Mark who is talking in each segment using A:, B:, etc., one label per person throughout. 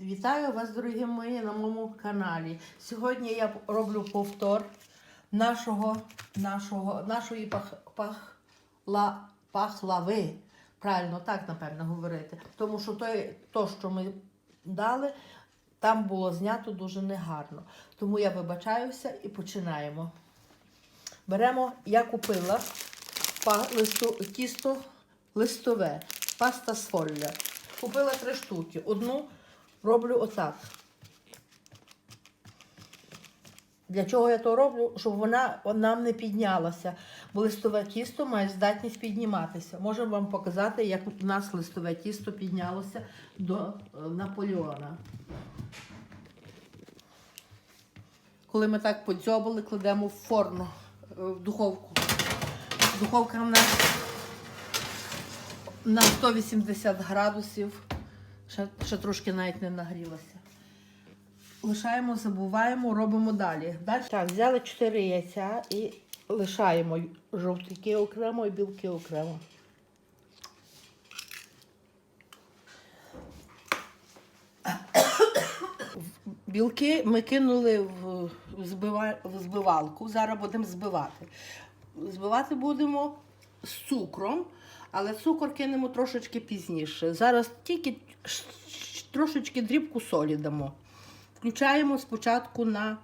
A: Вітаю вас, дорогі мої, на моєму каналі. Сьогодні я роблю повтор нашого, нашого, нашої пах, пахла, пахлави. Правильно, так напевно говорити. Тому що той, то, що ми дали, там було знято дуже негарно. Тому я вибачаюся і починаємо. Беремо, я купила па, листу, тісто листове, паста з фолля. Купила три штуки. Одну роблю отак. Для чого я то роблю? Щоб вона нам не піднялася. Бо листове тісто має здатність підніматися. Можу вам показати, як у нас листове тісто піднялося до е, Наполеона. Коли ми так подзьобали, кладемо в форму, е, в духовку. Духовка в нас на 180 градусів. Ще, ще трошки навіть не нагрілася. Лишаємо, забуваємо, робимо далі. Далі. Так, взяли 4 яйця і лишаємо жовтики окремо і білки окремо. Білки ми кинули в, збива- в збивалку. Зараз будемо збивати. Збивати будемо з цукром, але цукор кинемо трошечки пізніше. Зараз тільки трошечки дрібку солі дамо. Включаємо спочатку на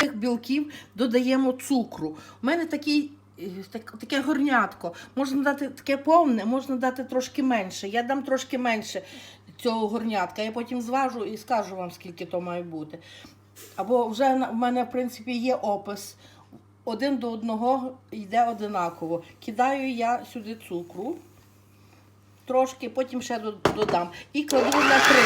A: цих білків додаємо цукру. У мене такий, е, так, таке горнятко. Можна дати таке повне, можна дати трошки менше. Я дам трошки менше цього горнятка. Я потім зважу і скажу вам, скільки то має бути. Або вже в мене, в принципі, є опис. Один до одного йде одинаково. Кидаю я сюди цукру. Трошки, потім ще додам. І кладу на три.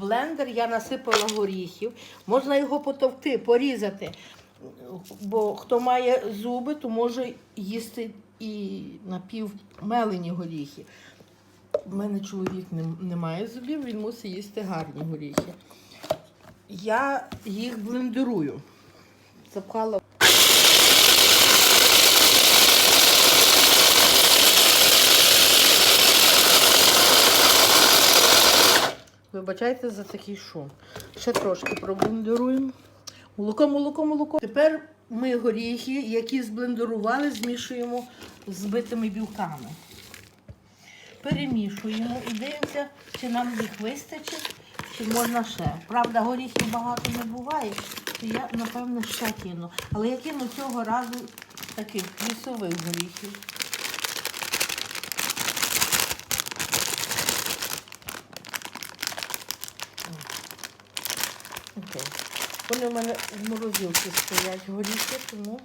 A: Блендер я насипала горіхів. Можна його потовкти, порізати. Бо хто має зуби, то може їсти і напівмелені горіхи. У мене чоловік не, не має зубів, він мусить їсти гарні горіхи. Я їх блендерую. Запхала. Вибачайте за такий шум. Ще трошки проблендеруємо. Молоко, молоко, молоко. Тепер ми горіхи, які зблендерували, змішуємо з збитими білками. Перемішуємо і дивимося, чи нам їх вистачить, чи можна ще. Правда, горіхів багато не буває, то я, напевно, ще кину. Але я кину цього разу таких лісових горіхів. Окей. Вони в мене в морозилці стоять горіхи, тому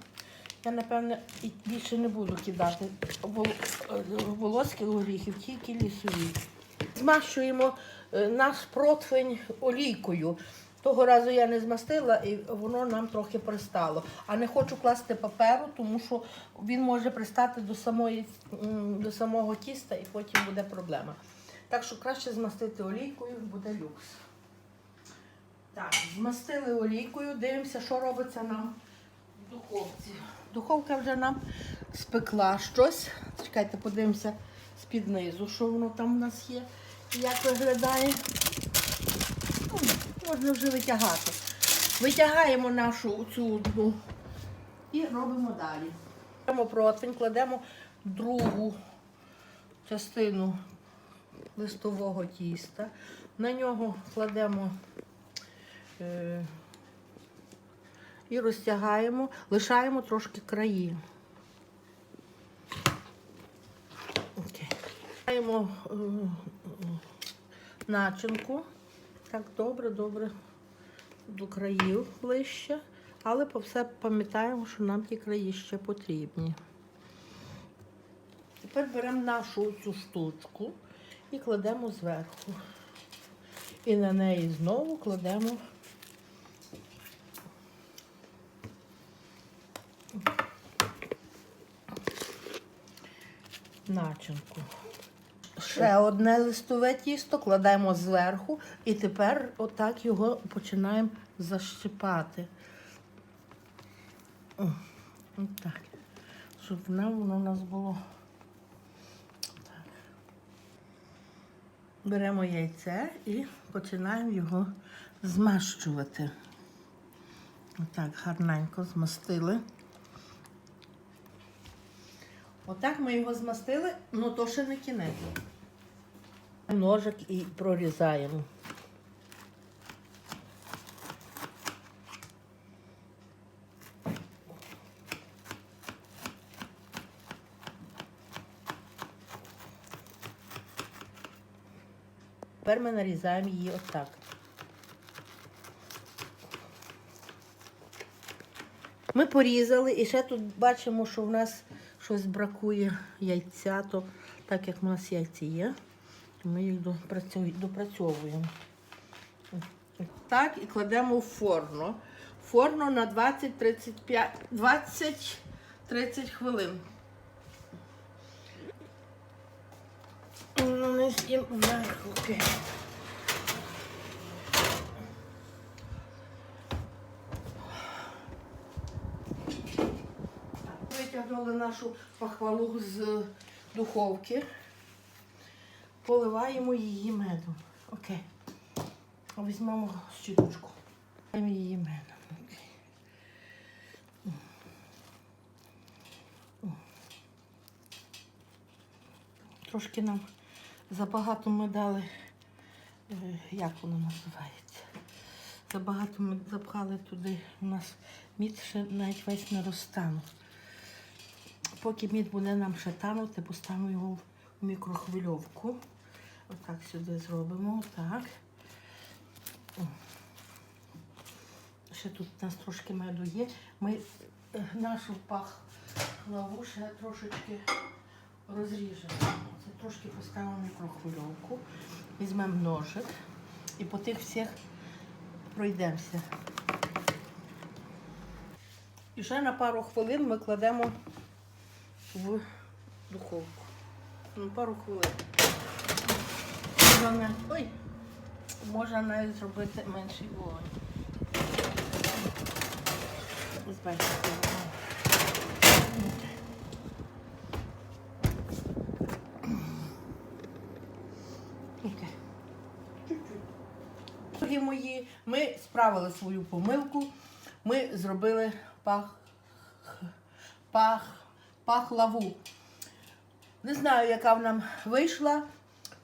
A: я, напевне, більше не буду кидати е, волоських горіхів, тільки лісові. Змащуємо е, наш противень олійкою. Того разу я не змастила і воно нам трохи пристало. А не хочу класти паперу, тому що він може пристати до, самої, до самого тіста і потім буде проблема. Так що краще змастити олійкою, буде люкс. Змастили олійкою, дивимося, що робиться нам в духовці. Духовка вже нам спекла щось. Чекайте, подивимося з-під низу, що воно там у нас є як виглядає. Ну, можна вже витягати. Витягаємо нашу цю одну і робимо далі. Беремо противень, кладемо другу частину листового тіста. На нього кладемо і розтягаємо, лишаємо трошки краї. Лишаємо е, начинку. Так, добре, добре до країв ближче, але по все пам'ятаємо, що нам ті краї ще потрібні. Тепер беремо нашу цю штучку і кладемо зверху. І на неї знову кладемо начинку. ще одне листове тісто, кладемо зверху і тепер отак його починаємо защипати. О. Щоб воно, воно у нас було. Так. Беремо яйце і починаємо його змащувати. Отак гарненько змастили. Отак ми його змастили, ну то ще не кінець. Ножик і прорізаємо. Тепер ми нарізаємо її отак. Ми порізали і ще тут бачимо, що в нас щось бракує яйця, то так як в нас яйці є, ми їх допрацьовуємо. Так, і кладемо в форму. Форму на 20-35 20-30 хвилин. Ну, вверх, окей. Витягнули нашу пахвалу з духовки. Поливаємо її медом. Окей. Візьмемо щіточку. Поливаємо її медом. Трошки нам забагато ми дали, е, як воно називається. Забагато ми запхали туди. У нас мід ще навіть весь не розтанув. Поки мід буде нам ще танути, поставимо його в мікрохвильовку. Отак сюди зробимо. Так. Ще тут у нас трошки меду є. Ми е, нашу пахлаву ще трошечки розріжемо. Це трошки поставимо в мікрохвильовку. Візьмемо ножик і по тих всіх пройдемося. І ще на пару хвилин ми кладемо в духовку. На пару хвилин. Можна ой, можна навіть зробити менший вогонь. Збачити вогонь. Мої, ми справили свою помилку. Ми зробили пах, пах, пахлаву. Не знаю, яка в нам вийшла.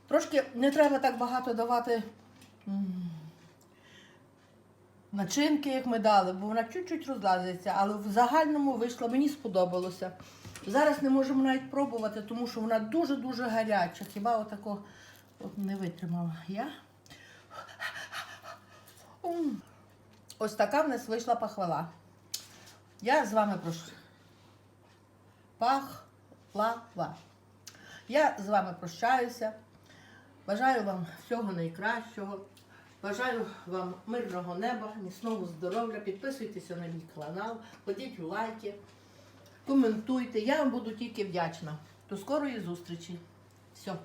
A: Трошки не треба так багато давати начинки, як ми дали, бо вона чуть-чуть розлазиться, але в загальному вийшло, мені сподобалося. Зараз не можемо навіть пробувати, тому що вона дуже-дуже гаряча. Хіба отако от не витримала я. Ось така в нас вийшла пахвала. Я з вами прошу. Пахлава. Я з вами прощаюся. Бажаю вам всього найкращого. Бажаю вам мирного неба, міцного здоров'я. Підписуйтеся на мій канал, кладіть лайки, коментуйте. Я вам буду тільки вдячна. До скорої зустрічі. Все.